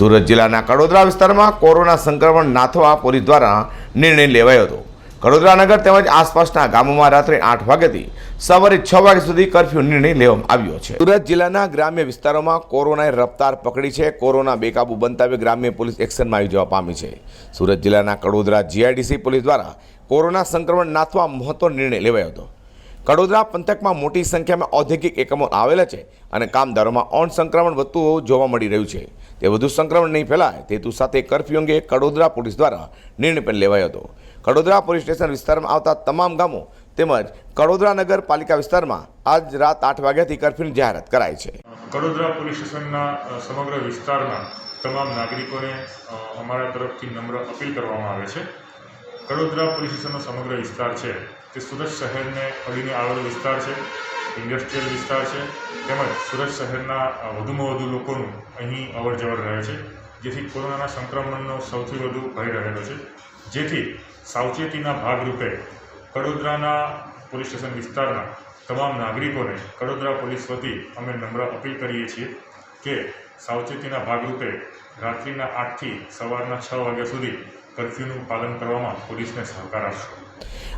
સુરત જિલ્લાના કડોદરા વિસ્તારમાં કોરોના સંક્રમણ નાથવા પોલીસ દ્વારા નિર્ણય લેવાયો હતો. કડોદરા નગર તેમજ આસપાસના ગામોમાં રાત્રે આઠ વાગ્યાથી સવારે છ વાગ્યા સુધી કરફ્યુ નિર્ણય લેવામાં આવ્યો છે. સુરત જિલ્લાના ગ્રામ્ય વિસ્તારોમાં કોરોનાએ રફતાર પકડી છે. કોરોના બેકાબુ બનતા ગ્રામ્ય પોલીસ એક્શનમાં આવી જવા પામી છે. સુરત જિલ્લાના કડોદરા જીઆઈડીસી પોલીસ દ્વારા કોરોના સંક્રમણ નાથવા મહત્વનો નિર્ણય લેવાયો હતો. કડોદરા પંથકમાં મોટી સંખ્યામાં ઔદ્યોગિક એકમો આવેલા છે અને કામદારોમાં ઓન સંક્રમણ વધતું જોવા મળી રહ્યું છે. તે વધુ સંક્રમણ નહીં ફેલાય તે હેતુ સાથે કર્ફ્યુ અંગે કડોદરા પોલીસ દ્વારા નિર્ણય પણ લેવાયો હતો. કડોદરા પોલીસ સ્ટેશન વિસ્તારમાં આવતા તમામ ગામો તેમજ કડોદરા નગરપાલિકા વિસ્તારમાં આજ રાત આઠ વાગ્યાથી કરફ્યુની જાહેરાત કરાઈ છે. કડોદરા પોલીસ સ્ટેશનના સમગ્ર વિસ્તારના તમામ નાગરિકોને અમારા તરફથી નમ્ર અપીલ કરવામાં આવે છે. કડોદરા પોલીસ સ્ટેશનનો સમગ્ર વિસ્તાર છે. તે સુરત શહેરને અડીને આવેલો વિસ્તાર છે. ઇન્ડસ્ટ્રીયલ વિસ્તાર છે. તેમજ સુરત શહેરના વધુમાં વધુ લોકોનું અહીં અવર જવર રહે છે. જેથી કોરોનાના સંક્રમણનો સૌથી વધુ ભય રહેલો છે. જેથી સાવચેતીના ભાગરૂપે કડોદરાના પોલીસ સ્ટેશન વિસ્તારના તમામ નાગરિકોને કડોદરા પોલીસ વતી અમે નમ્ર અપીલ કરીએ છીએ કે સાવચેતીના ભાગરૂપે રાત્રિના આઠથી સવારના છ વાગ્યા સુધી કર્ફ્યુનું પાલન કરવામાં પોલીસને સહકાર આપશો.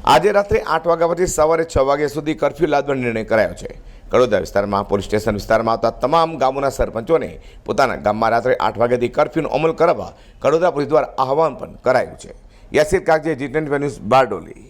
આજે રાત્રે આઠ વાગ્યા પછી સવારે છ વાગ્યા સુધી કર્ફ્યુ લાદવાનો નિર્ણય કરાયો છે. કડોદરા વિસ્તારમાં, પોલીસ સ્ટેશન વિસ્તારમાં આવતા તમામ ગામોના સરપંચોને પોતાના ગામમાં રાત્રે આઠ વાગ્યાથી કર્ફ્યુનો અમલ કરાવવા કડોદરા પોલીસ દ્વારા આહવાન પણ કરાયું છે. Yasir Kagaje G twenty news Bardoli.